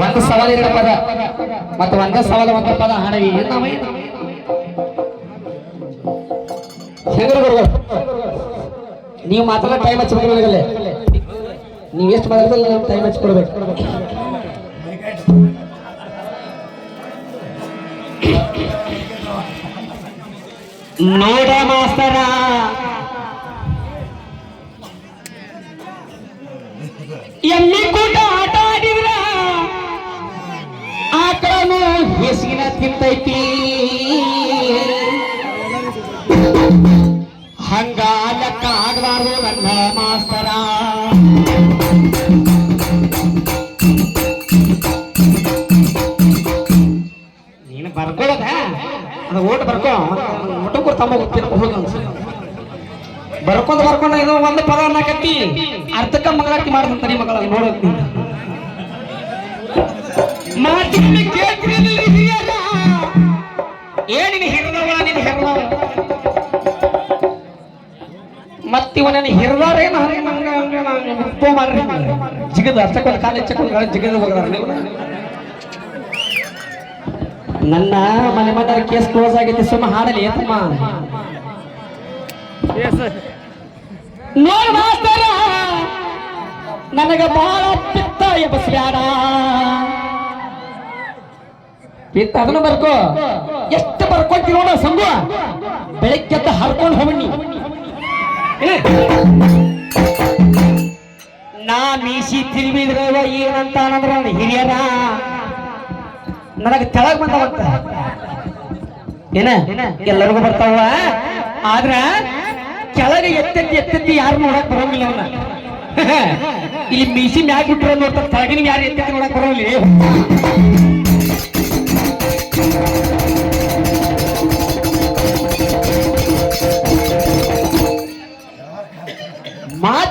ಒಂದು ಸವಾಲ ಎರಡು ಪದ ಮತ್ತು ಒಂದ ಸವಾಲ ಒಂದ ಪದ ಏನ್ ನಾವ ಮಾತ್ರ ಟೈಮ್ ಹಚ್ಬೇಕು ನನಗಲ್ಲೇ ನೀವು ಎಷ್ಟು ಮಾತಾಡ್ತಾರೆ ಟೈಮ್ ಹಚ್ಕೊಡ್ಬೇಕು ನೋಡ ಮಾಸ್ತರ ಹೆಸಿನ ತಿಂತೈತಿ ಹಂಗ ಲೆಕ್ಕ ಆಗಬಾರ್ದು ನನ್ನ ಮಾಸ್ತರ. ನೀನು ಬರ್ಕೊಳ್ಳೋದ ಅದು ಓಟ್ ಬರ್ಕೋ. ಊಟಕ್ಕೂ ತಮ್ಮ ಗೊತ್ತಿಲ್ಲ ಅನ್ಸುತ್ತೆ ಬರ್ಕೊಂಡ್ ಬರ್ಕೊಂಡ ಇದು ಒಂದು ಪದ ಅನ್ನಕತ್ತಿ ಅರ್ಥಕ್ಕ ಮಗಳಾಟಿ ಮಾಡ್ದಂತ ಮಗಳ ನೋಡೋದ್ ಏನಿನ ಹಿರಿದವ ನಿನ್ನ ಹಿರಿದವ? ಮತ್ತಿವನ ಹಂಗ ಉಪ್ಪು ಮಾಡ್ರಿ ಜಿಗದ ಅಷ್ಟಕ್ಕೊಂದು ಕಾಲ ಹೆಚ್ಚಕ್ಕೊಂದು ಜಿಗದ ಹೋಗದಾರ ನೀವು. ನನ್ನ ಮನೆ ಮನೆ ಕೇಸ್ ಕ್ಲೋಸ್ ಆಗೈತಿ, ಸುಮ್ಮ ಹಾಡಲಿ ಏತಮ್ಮ ನೋಡ್ ಮಾಸ್ತರ, ನನಗ ಬಹಳ ಪಿತ್ತ ಎಬಸ್ಬ್ಯಾಡ ಪಿತ್ತ ಅದನ್ನು ಬರ್ಕೋ. ಎಷ್ಟು ಬರ್ಕೊಂತೀವಿ ನೋಡ ಸಂಗು ಬೆಳಗ್ಗೆದ್ದ ಹರ್ಕೊಂಡು ಹೋಗಿ ನಾ. ಮೀಸಿ ತಿರುವಿದ್ರವ ಏನಂತ ಅನ್ನಂದ್ರ ನನ್ನ ಹಿರಿಯರ. ನನಗೆ ತೆಳಗ್ ಬಂದವಂತ. ಏನ? ಎಲ್ಲರಿಗೂ ಬರ್ತಾವ? ಆದ್ರ ಕೆಳಗೆ ಎತ್ತೆತ್ತಿ ಎತ್ತೆತ್ತಿ ಯಾರು ನೋಡಕ್ ಬರೋಂಗಿಲ್ಲ ಅವನ್ನ ಇಲ್ಲಿ ಮೀಸಿ ಮ್ಯಾಗ ಬಿಟ್ರೆ ನೋಡ್ತಾರೆ ತೆಳಗಿನ ಯಾರು ಎತ್ತೆತ್ತಿ ನೋಡಕ್ ಬರೋಂಗಿಲ್ಲ.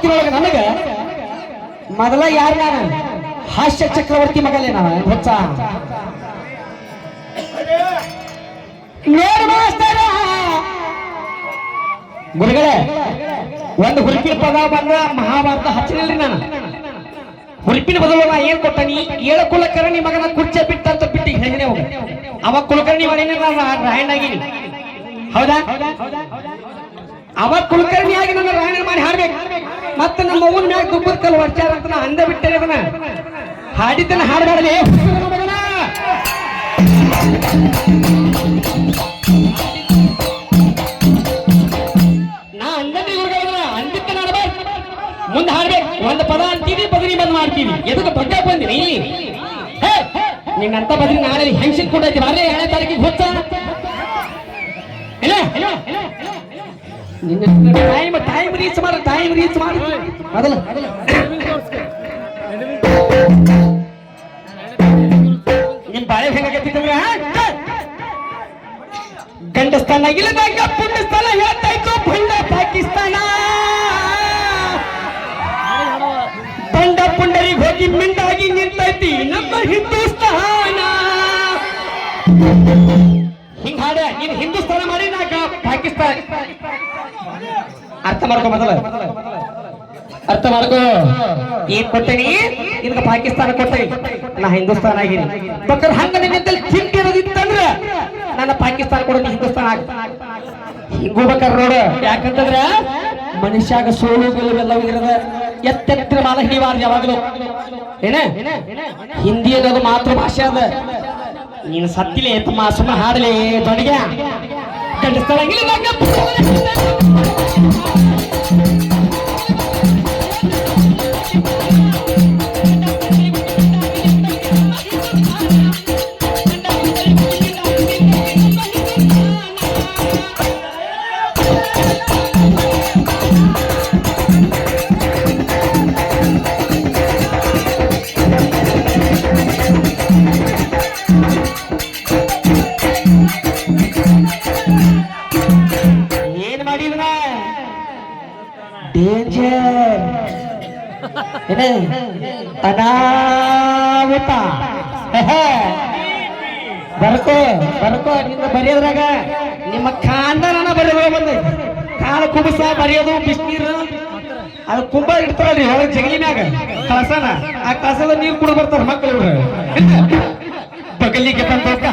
ಮಾತಿನೊಳಗೆ ನನಗೆ ಮೊದಲ ಯಾರು ಹಾಸ್ಯ ಚಕ್ರವರ್ತಿ ಮಗಲೇ ನಾನು ಹೊಚ್ಚ ನೋಡಿ ಗುರುಗಳೇ, ಒಂದು ಹುರುಪಿನ ಪದ ಬಂದ ಮಹಾಭಾರತ ಹಚ್ಚಿರಲಿ ನಾನು. ಹುರುಪಿನ ಬದಲು ನಾ ಏನ್ ಕೊಟ್ಟನಿ? ಏಳು ಕುಲಕರ್ಣಿ ಮಗನ ಕುರ್ಚೆ ಬಿಟ್ಟಂತ ಬಿಟ್ಟಿ ಹೇಳಿದೆ ಹೋಗ ಅವ ಕುಲಕರ್ಣಿ ಮಾಡೇನೆ ನಾನು ಹೌದಾ? ಅವ ಕುಲಕರ್ಣಿ ಆಗಿ ನನ್ನ ರಾಯಣ್ಣ ಮಾಡಿ ಹಾಡ್ಬೇಕು. ಮತ್ತೆ ನಮ್ಮ ಅವ್ವನ ಮ್ಯಾಗ ದುಬ್ಬದ ಕಲ್ ವರ್ಚಾರ ಅಂತ ನಾ ಅಂದ ಬಿಟ್ಟೆ ಅದನ್ನ ಹಾಡಿದ್ದನ್ನ ಹಾಡಬಾರಲಿ ಮಗನ ನಾ ಗುರುಗಳನ್ನ ಅಂದಿದ್ದ ನಾಡಬೇಕು ಮುಂದೆ ಹಾಡ್ಬೇಕು. ಒಂದು ಪದ ಅಂತೀವಿ ಬದನಿ ಬಂದ್ ಮಾಡ್ತೀವಿ. ಎದಕ್ಕೆ ಇಲ್ಲಿ ಹೇ, ನಿನ್ನಂತ ಬದಲಿ ನಾಳೆ ಹೆಂಗ್ ಸಿಕ್ಕೊಂಡೈತಿ ಬಾರೇ ಎರಡನೇ ತಾರೀಕಿಗೆ ಹೊತ್ತ ಟೈಮ್ ಟೈಮ್ ರೀಚ್ ಮಾರ ಟೈಮ್ ರೀಚ್ ಮಾಡ ಮೊದಲು ನಿಮ್ ಬಾಳೆ ಹೆಂಗಾಗತ್ತಿತ್ತಂದ್ರ ಗಂಡಸ್ತಾನ ಇಲ್ಲದಾಗ ಪುಂಡಸ್ತಾನ ಹೇಳ್ತಾಯ್ತು ಭಂಡ ಪಾಕಿಸ್ತಾನ ಬಂಡ ಪುಂಡರಿಗೆ ಹೋಗಿ ಮಿಂಡಾಗಿ ನಿಂತೈತಿ ನಮ್ಮ ಹಿಂದೂಸ್ತಾನ ಹಿಂಗ್ ಹಾಡ ನೀನ್ ಹಿಂದೂಸ್ತಾನ ಮಾಡಿ ನಾಕ ಪಾಕಿಸ್ತಾನ ಅರ್ಥ ಮಾಡ್ಕೊ ಮೊದಲ. ಅರ್ಥ ಮಾಡ್ಕೋ. ಏನ್ ಕೊಟ್ಟೇನಿ? ಇದಕ್ಕೆ ಪಾಕಿಸ್ತಾನ ಕೊಟ್ಟೆ ನಾ ಹಿಂದೂಸ್ತಾನ ಆಗಿನಿ. ಬಕ್ರ ಹಂಗ ನಿನ್ನಲ್ಲಿ ಚಿಂತೆ ಇರೋದಿತ್ತಂದ್ರ ನನ್ನ ಪಾಕಿಸ್ತಾನ ಕೊಡೋ ಹಿಂದೂಸ್ತಾನ ಆಗ ಹಿಂಗೋಗ್ಬೇಕಾರ ನೋಡ. ಯಾಕಂತಂದ್ರ ಮನುಷ್ಯಾಗ ಸೋಲು ಗೆಲುವೆಲ್ಲವೂ ಇರದ ಎತ್ತೆತ್ತಿರ ಮಾಲ ಹಿಡಿಬಾರ ಯಾವಾಗಲೂ. ಏನ? ಹಿಂದಿ ಅನ್ನೋದು ಮಾತೃಭಾಷೆ ಅದ. ನೀನು ಸತ್ತಿಲೆ ತಮ್ಮ ಸುಮ್ಮ ಹಾಡಲಿ ದೊಡ್ಡಿಗೆ. ಗಂಡಸ್ತಾನ ಏನ್ ಡೇಂಜರ್ ಏನೇ ಅನಾಹುತ. ಬರ್ಕೋ ಬರ್ಕೋ ನಿನ್ನ ಬರೆಯೋದ್ರಾಗ ನಿಮ್ಮ ಖಾಂದನ ಬರೆಯೋದು ಬಂದೈತಿ ಕಾಲ ಕುಬಸ ಬರೆಯೋದು ಬಿಸಿನೀರು ಅದು ಕುಂಬ ಇಡ್ತಾರಲ್ರಿ ಹೊರಗೆ ಜಗಲಿ ಮ್ಯಾಗ, ಕಳಸನ ಆ ಕಳಸದ ನೀರು ಕುಡ ಬರ್ತಾರ ಮಕ್ಕಳು. ಬಗಲಿಗೆ ಬಂದೋಗ